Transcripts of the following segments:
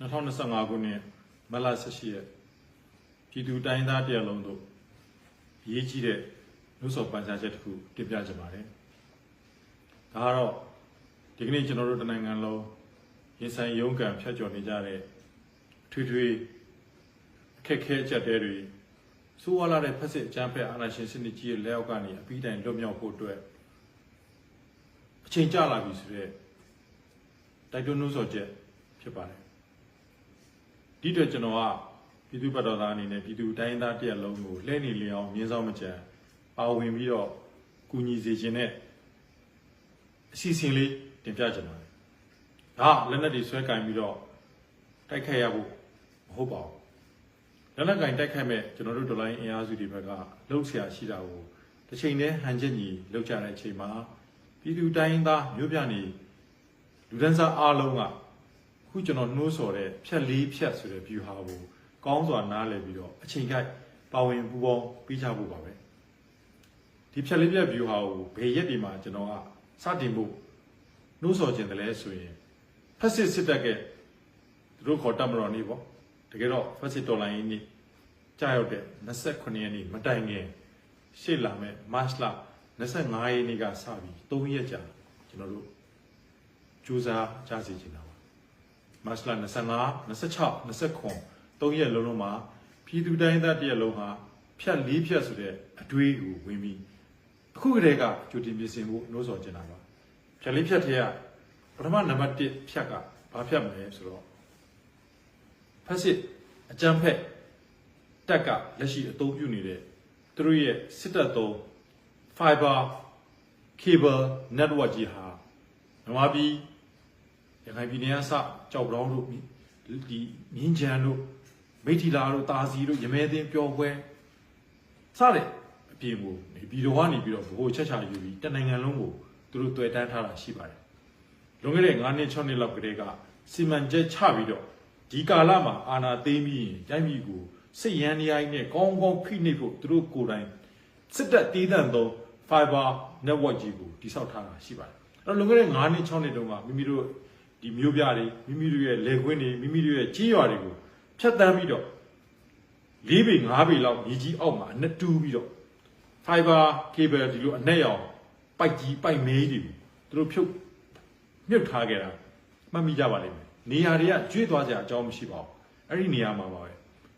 2025ခုနှစ်မတ်လ18ရက်ပြည်သူတိုင်းသားတရလုံးတို့ရေးကြီးတဲ့လူဆော်ပန်ကြားချက်တစ်ခုတင်ပြကြပါတယ်။ဒါကတော့ဒီကနေ့ကျွန်တော်တို့တနိုင်ငံလုံးရင်ဆိုင်ရုန်းကန်ဖျက်ကျော်နေကြတဲ့ထွေထွေအခက်အခဲအချက်တဲတွေဆိုးဝါးလာတဲ့ဖက်စစ်အကြမ်းဖက်အာဏာရှင်စနစ်ကြီးရဲ့လက်အောက်ကနေအပြီးတိုင်လွတ်မြောက်ဖို့အတွက်အချိန်ကြာလာပြီဆိုတော့တိုက်တွန်းနှိုးဆော်ချက်ဖြစ်ပါတယ် ဒီအတွက်ကျွန်တော်ကပြည်သူ့ဘက်တော်သားအနေနဲ့ပြည်သူတိုင်းသားတရက်လုံးကိုလှည့်နေလျအောင်မြင်းဆောင်မကြံပါဝင်ပြီးတော့ကူညီစေခြင်းနဲ့အစီအစဉ်လေးတင်ပြချင်ပါတယ်။ဒါကလက်နက်တွေဆွဲကင်ပြီးတော့တိုက်ခိုက်ရဖို့မဟုတ်ပါဘူး။လက်နက်ကင်တိုက်ခိုက်မဲ့ကျွန်တော်တို့ဒေါ်လာရင်းအင်အားစုတွေဘက်ကလှုပ်ရှားရှိတာကိုတစ်ချိန်တည်းဟန်ချက်ညီလှုပ်ကြတဲ့အချိန်မှာပြည်သူတိုင်းသားမျိုးပြနေလူဒန်းစားအားလုံးက ခုကျွန်တော်နှိုးဆော်တဲ့ဖြက်လေးဖြက်ဆိုတဲ့ view ဟာကိုကောင်းစွာနားလည်ပြီးတော့အချိန်ကိုက်ပါဝင်ပူပေါင်းပြီးကြဖို့ပါပဲဒီဖြက်လေးဖြက် view ဟာကိုဘယ်ရက်ဒီမှာကျွန်တော်ကစတင်ဖို့နှိုးဆော်ခြင်းတယ်လဲဆိုရင်ဖက်စစ်စစ်တပ်ကသူတို့ခေါ်တပ်မတော်နေပေါ့တကယ်တော့ဖက်စစ်တော်လိုင်းနေကြာရောက်တဲ့29ရက်နေ့မတိုင်ခင်ရှေ့လာမဲ့ March လ25ရက်နေ့ကစပြီး3ရက်ကြာကျွန်တော်တို့စူးစမ်းကြစီချင်တာပါ မတ်လ25 26 29 3ရက်လုံးလုံးမှာပြည်သူတိုင်းသားတရက်လုံးဟာဖြတ်လေးဖြတ်ဆိုတဲ့အတွေးကိုဝင်ပြီးအခုကတည်းကကြိုတင်ပြင်ဆင်ဖို့နှိုးဆော်ကျင်တာပါဖြတ်လေးဖြတ်ထဲကပထမနံပါတ်1ဖြတ်ကဘာဖြတ်မလဲဆိုတော့ဖက်စစ်အကြမ်းဖက်တက်ကလက်ရှိအသုံးပြုနေတဲ့သူတို့ရဲ့စစ်တပ်သုံး fiber cable network ကြီးဟာမြန်မာပြည် ရခိုင်ပြည်နယ်ကစကြောက်ပြောင်းတို့ဒီမြင်းချံတို့မိထီလာတို့တာစီတို့ရမဲသိန်းပျော်ပွဲစတဲ့အပြင်ကိုနေပြည်တော်ကနေပြီးတော့ဘိုးချက်ချယူပြီးတနိုင်ငံလုံးကိုသူတို့တွေ့တန်းထားတာရှိပါတယ်လွန်ခဲ့တဲ့9နှစ်6နှစ်လောက်ကတည်းကစီမံချက်ချပြီးတော့ဒီကာလမှာအာဏာသိမ်းပြီးရင်တိုင်းပြည်ကိုစိတ်ရန်နေရိုင်းနဲ့ကောင်းကောင်းဖိနှိပ်ဖို့သူတို့ကိုယ်တိုင်စစ်တပ်တည်တံ့သော fiber network ကြီးကိုတိစောက်ထားတာရှိပါတယ်အဲ့တော့လွန်ခဲ့တဲ့9နှစ်6နှစ်တုန်းကမိမိတို့ ဒီမျိုးပြတွေမိမိတို့ရဲ့လေခွင်းတွေမိမိတို့ရဲ့ကြီးရွာတွေကိုဖြတ်တန်းပြီးတော့၄ပေ၅ပေလောက်မြေကြီးအောက်မှာအနှစ်တူးပြီးတော့ fiber cable ဒီလိုအနက်ရောင်ပိုက်ကြီးပိုက်မဲကြီးတွေကိုသူတို့ဖြုတ်မြုပ်ထားခဲ့တာမှတ်မိကြပါလိမ့်မယ်နေရာတွေကကျွေးသွားကြအကြောင်းမရှိပါဘူးအဲ့ဒီနေရာမှာပါပဲ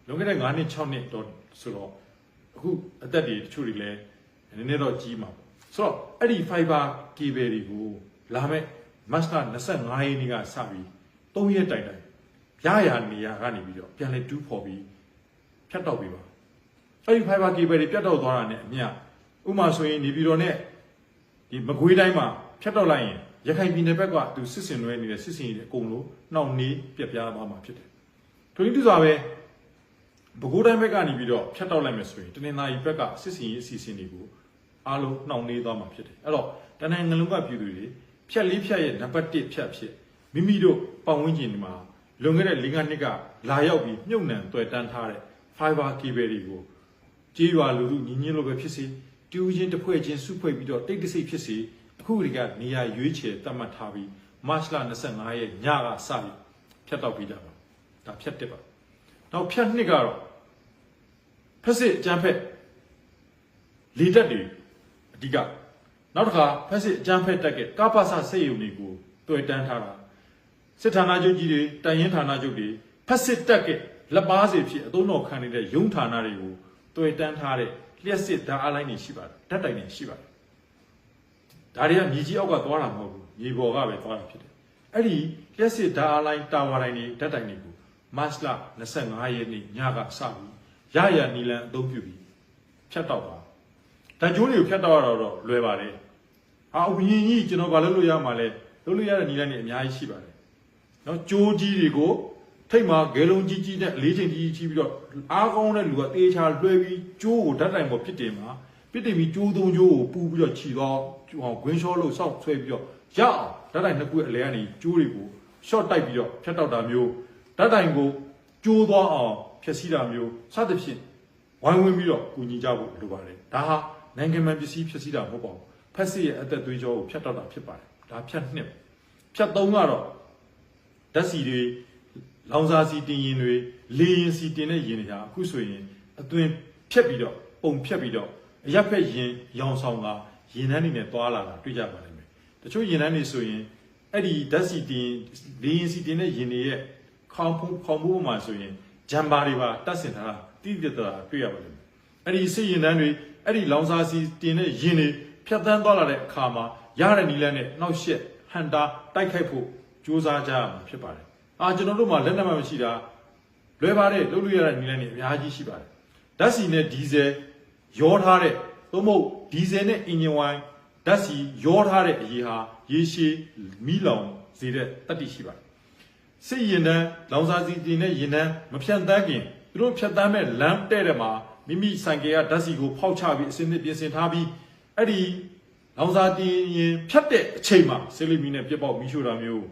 လွန်ခဲ့တဲ့9နှစ်6နှစ်တော့ဆိုတော့အခုအသက်တွေတချို့တွေလည်းနည်းနည်းတော့ကြီးမှာပေါ့ဆိုတော့အဲ့ဒီ fiber cable တွေကိုလာမဲ့ မတ်လ25ရက်နေ့ကစပြီး3ရက်တိုင်တိုင်ရရနေရကနေပြီးတော့ပြန်လဲတူးဖော်ပြီးဖြတ်တော့ပြီးပါအဲ့ဒီ fiber cable တွေပြတ်တော့သွားတာနဲ့အမျှဥမာဆိုရင်နေပြည်တော်နဲ့ဒီမကွေးတိုင်းမှာဖြတ်တော့လိုက်ရင်ရခိုင်ပြည်နယ်ဘက်ကသူစစ်စင်လွဲနေတဲ့စစ်စင်တွေအကုန်လုံးနှောင့်နှေးပြက်ပြားသွားမှာဖြစ်တယ်ထို့တူစွာပဲပဲခူးတိုင်းဘက်ကနေပြီးတော့ဖြတ်တော့လိုက်မယ်ဆိုရင်တနင်္သာရီဘက်ကစစ်စင်ရေးအစီအစဉ်တွေကိုအားလုံးနှောင့်နှေးသွားမှာဖြစ်တယ်အဲ့တော့တနင်္ဂနွေလုံးကပြည်သူတွေ ဖြက်လေးဖြက်ရဲ့နံပါတ်1ဖြက်ဖြစ်မိမိတို့ပတ်ဝန်းကျင်ဒီမှာလွန်ခဲ့တဲ့၄၅နှစ်ကလာရောက်ပြီးမြုပ်နှံတွေ့တန်းထားတဲ့ fiber cable တွေကိုကြေးရွာလူလူညီညွတ်လို့ပဲဖြစ်စေတူးချင်းတစ်ဖွဲ့ချင်းစုဖွဲ့ပြီးတော့တိတ်တဆိတ်ဖြစ်စေအခုဒီကနေရာရွေးချယ်တတ်မှတ်ထားပြီးမတ်လ25ရက်ညကစပြီးဖြတ်တော့ပြီးကြပါဒါဖြတ်တစ်ပါနောက်ဖြတ်နှစ်ကတော့ဖက်စစ်အကြမ်းဖက်လေတက်တွေအဓိက နောက်တစ်ခါဖက်စစ်အကြမ်းဖက်တက်ကကပ္ပစစိတ်ယုံတွေကိုတွေ့တန်းထားတာစစ်ဌာနချုပ်ကြီးတွေတိုင်ရင်ဌာနချုပ်တွေဖက်စစ်တက်ကလက်ပါစီဖြစ်အသုံးတော်ခံနေတဲ့ယုံဌာနတွေကိုတွေ့တန်းထားတဲ့လျှက်စစ်ဓာတ်အားလိုင်းတွေရှိပါတယ်ဓာတ်တိုင်တွေရှိပါတယ်ဒါတွေကမြေကြီးအောက်ကသွားတာမဟုတ်ဘူးမြေပေါ်ကပဲသွားတာဖြစ်တယ်အဲ့ဒီလျှက်စစ်ဓာတ်အားလိုင်းတာဝါတိုင်တွေဓာတ်တိုင်တွေကိုမတ်လ25ရက်နေ့ညကစပြီးရရနီလန်အသုံးပြုပြီးဖြတ်တော့ပါဓာတ်ကြိုးတွေကိုဖြတ်တော့ရတော့လွယ်ပါတယ် အာဝင်းကြီးကျွန်တော်ဘာလုပ်လို့ရမှာလဲလုပ်လို့ရတဲ့နည်းလမ်းတွေအများကြီးရှိပါတယ်။နော်ကြိုးကြီးတွေကိုထိတ်မှာဂဲလုံးကြီးကြီးနဲ့အလေးချိန်ကြီးကြီးပြီးတော့အားကောင်းတဲ့လူကတေးချာလွှဲပြီးကြိုးကိုဓာတ်တိုင်ပေါ်ပစ်တင်မှာပစ်တင်ပြီးကြိုးသုံးကြိုးကိုပူပြီးတော့ခြီသွားဟောဂွင်းလျှောလို့စောက်ဆွဲပြီးတော့ရအောင်ဓာတ်တိုင်နှစ်ခုအလဲကနေကြိုးတွေကို short တိုက်ပြီးတော့ဖြတ်တောက်တာမျိုးဓာတ်တိုင်ကိုကြိုးသွားအောင်ဖြည့်ဆည်းတာမျိုးစသဖြင့်ဝိုင်းဝန်းပြီးတော့ကူညီကြဖို့လိုပါတယ်။ဒါဟာနိုင်ငံမှန်ပစ္စည်းဖြည့်ဆည်းတာမဟုတ်ပါဘူး။ ဖက်စစ်ရဲ့အသက်သွေးကြောကိုဖြတ်တော့တာဖြစ်ပါတယ်ဒါဖြတ်နှစ်ဖြတ်သုံးကတော့ဓာတ်စီတွေလောင်စာစီတင်ရင်တွေလေရင်စီတင်တဲ့ရင်တွေဟာအခုဆိုရင်အသွင်ဖြက်ပြီးတော့ပုံဖြက်ပြီးတော့အရက်ဖက်ရင်ရောင်ဆောင်ကရင်နှန်းနေနဲ့တွာလာတာတွေ့ကြပါလိမ့်မယ်တချို့ရင်နှန်းတွေဆိုရင်အဲ့ဒီဓာတ်စီတင်လေရင်စီတင်တဲ့ရင်တွေရဲ့ခေါင်းဖုံးခေါင်းမိုးမှာဆိုရင်ဂျမ်ဘာတွေပါတတ်ဆင်ထားတာတိတိကျကျတွေ့ရပါလိမ့်မယ်အဲ့ဒီစစ်ရင်နှန်းတွေအဲ့ဒီလောင်စာစီတင်တဲ့ရင်တွေ ဖြတ်တန်းသွားလာတဲ့အခါမှာရတဲ့နီလန်းနဲ့နှောက်ရှက်ဟန်တာတိုက်ခိုက်ဖို့ကြိုးစားကြရမှာဖြစ်ပါတယ်။အာကျွန်တော်တို့မှာလက်နက်မှမရှိတာလွယ်ပါတယ်လုပ်လို့ရတဲ့နီလန်းတွေအများကြီးရှိပါတယ်။ဓာတ်ဆီနဲ့ဒီဇယ်ရောထားတဲ့သို့မဟုတ်ဒီဇယ်နဲ့အင်ဂျင်ဝိုင်းဓာတ်ဆီရောထားတဲ့အရေးဟာရေရှည်မီးလောင်စေတဲ့တတ်တိရှိပါတယ်။စစ်ရင်တန်းလောင်စာစီတင်တဲ့ရင်တန်းမဖြတ်တန်းခင်သူတို့ဖြတ်တန်းမဲ့လမ်းတဲ့တဲ့မှာမိမိဆိုင်ကယ်ကဓာတ်ဆီကိုဖောက်ချပြီးအစင်းနဲ့ပြင်ဆင်ထားပြီး အဲ့ဒီလောင်စာတင်ရင်ဖြတ်တဲ့အချိန်မှာဆေးလိမီနဲ့ပြက်ပေါက်မီးရှို့တာမျိုး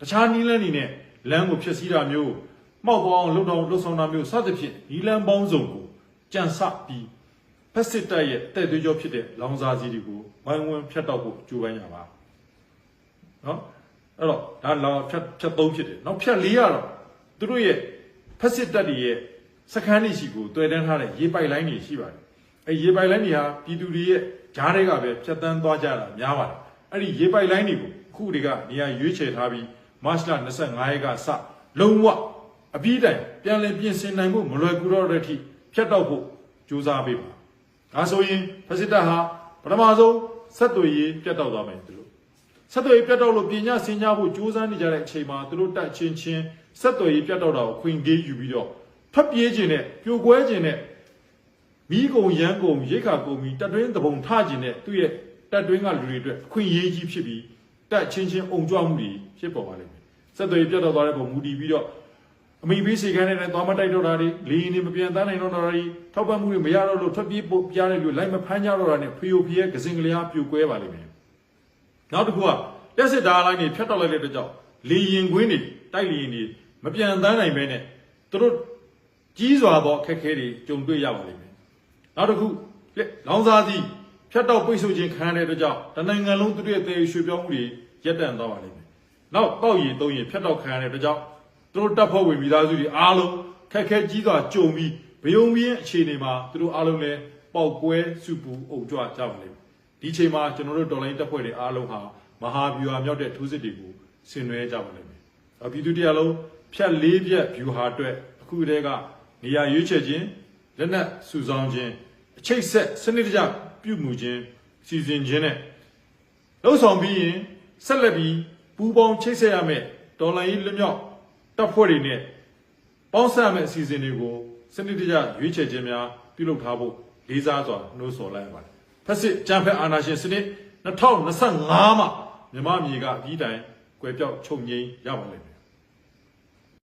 တခြားနီးလန်းနေနဲ့လမ်းကိုဖျက်ဆီးတာမျိုးမှောက်သွားအောင်လှုပ်တော့လှုပ်ဆောင်တာမျိုးစသဖြင့်နီးလန်းပေါင်းစုံကိုကြံစပြီးဖက်စစ်တပ်ရဲ့တဲ့သွေးကြောဖြစ်တဲ့လောင်စာစီတွေကိုဝိုင်းဝန်းဖြတ်တောက်ဖို့ကြိုးပမ်းရပါနော်အဲ့တော့ဒါလောင်ဖြတ်ဖြတ်သုံးဖြစ်တယ်နောက်ဖြတ်လေးရတော့သူတို့ရဲ့ဖက်စစ်တပ်တွေရဲ့စခန်းတွေရှိကိုတွေ့တန်းထားတဲ့ရေပိုက်လိုင်းတွေရှိပါတယ်အဲရေပိုက်လိုင်းတွေဟာပြည်သူတွေရဲ့ ဂျားတွေကပဲဖြတ်တန်းသွားကြတာများပါတယ်အဲ့ဒီရေပိုက်လိုင်းတွေကိုခုတွေကနေရာရွေးချယ်ထားပြီးမတ်လ25ရက်ကစလုံးဝအပြီးတိုင်ပြန်လည်ပြင်ဆင်နိုင်ဖို့မလွယ်ကူတော့တဲ့အထိဖြတ်တော့ဖို့ကြိုးစားပေးပါဒါဆိုရင်ဖက်စစ်တပ်ဟာပထမဆုံးဆက်သွယ်ရေးပြတ်တောက်သွားမယ်သူတို့ဆက်သွယ်ရေးပြတ်တောက်လို့ပညာဆင်ကြားဖို့ကြိုးစားနေကြတဲ့အချိန်မှာသူတို့တက်ချင်းချင်းဆက်သွယ်ရေးပြတ်တောက်တာကိုခွင်ကြီးယူပြီးတော့ဖတ်ပြေးခြင်းနဲ့ပြိုကွဲခြင်းနဲ့ မိကုံရန်ကုံရိတ်ခါကုံပြီးတက်တွင်းတပုံထခြင်းနဲ့သူ့ရဲ့တက်တွင်းကလူတွေအတွက်အခွင့်အရေးကြီးဖြစ်ပြီးတက်ချင်းချင်းအုံကြွမှုတွေဖြစ်ပေါ်ပါလိမ့်မယ်ဆက်သွယ်ရေးပြတ်တောက်သွားတဲ့ပုံမူတည်ပြီးတော့အမိပေးစေခိုင်းတဲ့သွားမတိုက်တော့တာတွေလေရင်တွေမပြန်တန်းနိုင်တော့တာတွေထောက်ပံ့မှုတွေမရတော့လို့ထွက်ပြေးပို့ပြားတဲ့လူလိုက်မဖမ်းကြတော့တာနဲ့ဖီယိုဖီရဲ့ကစင်ကလေးအားပြိုကွဲပါလိမ့်မယ်နောက်တစ်ခုကလက်စစ်ဓာတ်လိုင်းတွေဖြတ်တောက်လိုက်တဲ့အတွက်ကြောင့်လေရင်ကွင်းတွေတိုက်လေရင်တွေမပြန်တန်းနိုင်ပဲနဲ့သူတို့ကြီးစွာသောအခက်အခဲတွေကြုံတွေ့ရပါလိမ့်မယ်။ နောက်တစ်ခုလက်လောင်စာစီဖြတ်တောက်ပိတ်ဆို့ခြင်းခံရတဲ့အတွက်ကြောင့်တနိုင်ငံလုံးသူတို့ရဲ့တည်ရွှေ့ပြောင်းမှုတွေရပ်တန့်သွားပါလိမ့်မယ်။နောက်တောက်ရည်သုံးရည်ဖြတ်တောက်ခံရတဲ့အတွက်ကြောင့်သူတို့တပ်ဖွဲ့ဝင်မိသားစုတွေအားလုံးခက်ခဲကြီးစွာကြုံပြီးဘယုံမင်းအခြေအနေမှာသူတို့အားလုံးလည်းပေါက်ကွဲစုပူအုပ်ကြွကြပါလိမ့်မယ်။ဒီချိန်မှာကျွန်တော်တို့တော်လိုင်းတပ်ဖွဲ့တွေအားလုံးဟာမဟာဗျူဟာမြောက်တဲ့ထိုးစစ်တွေကိုဆင်နွှဲကြပါလိမ့်မယ်။အပြည်သူတရားလုံးဖြတ်လေးပြက်ဗျူဟာအတွက်အခုတည်းကနေရာရွေးချယ်ခြင်းလက်နက်စုဆောင်းခြင်း အချိတ်ဆက်စနစ်တကျပြုမှုခြင်းစီစဉ်ခြင်းနဲ့လှုပ်ဆောင်ပြီးရင်ဆက်လက်ပြီးပူးပေါင်းချိတ်ဆက်ရမယ်တော်လိုင်းရေးလွတ်မြောက်တပ်ဖွဲ့တွေနဲ့ပေါင်းစပ်ရမယ့်အစီအစဉ်တွေကိုစနစ်တကျရွေးချယ်ခြင်းများပြုလုပ်ထားဖို့လေးစားစွာနှိုးဆော်လိုက်ရပါတယ်ဖက်စစ်ကြံဖက်အာဏာရှင်စနစ်2025မှာမြန်မာပြည်ကအပြီးတိုင်ကွယ်ပြောက်ချုပ်ငိမ့်ရပါလိမ့်မယ်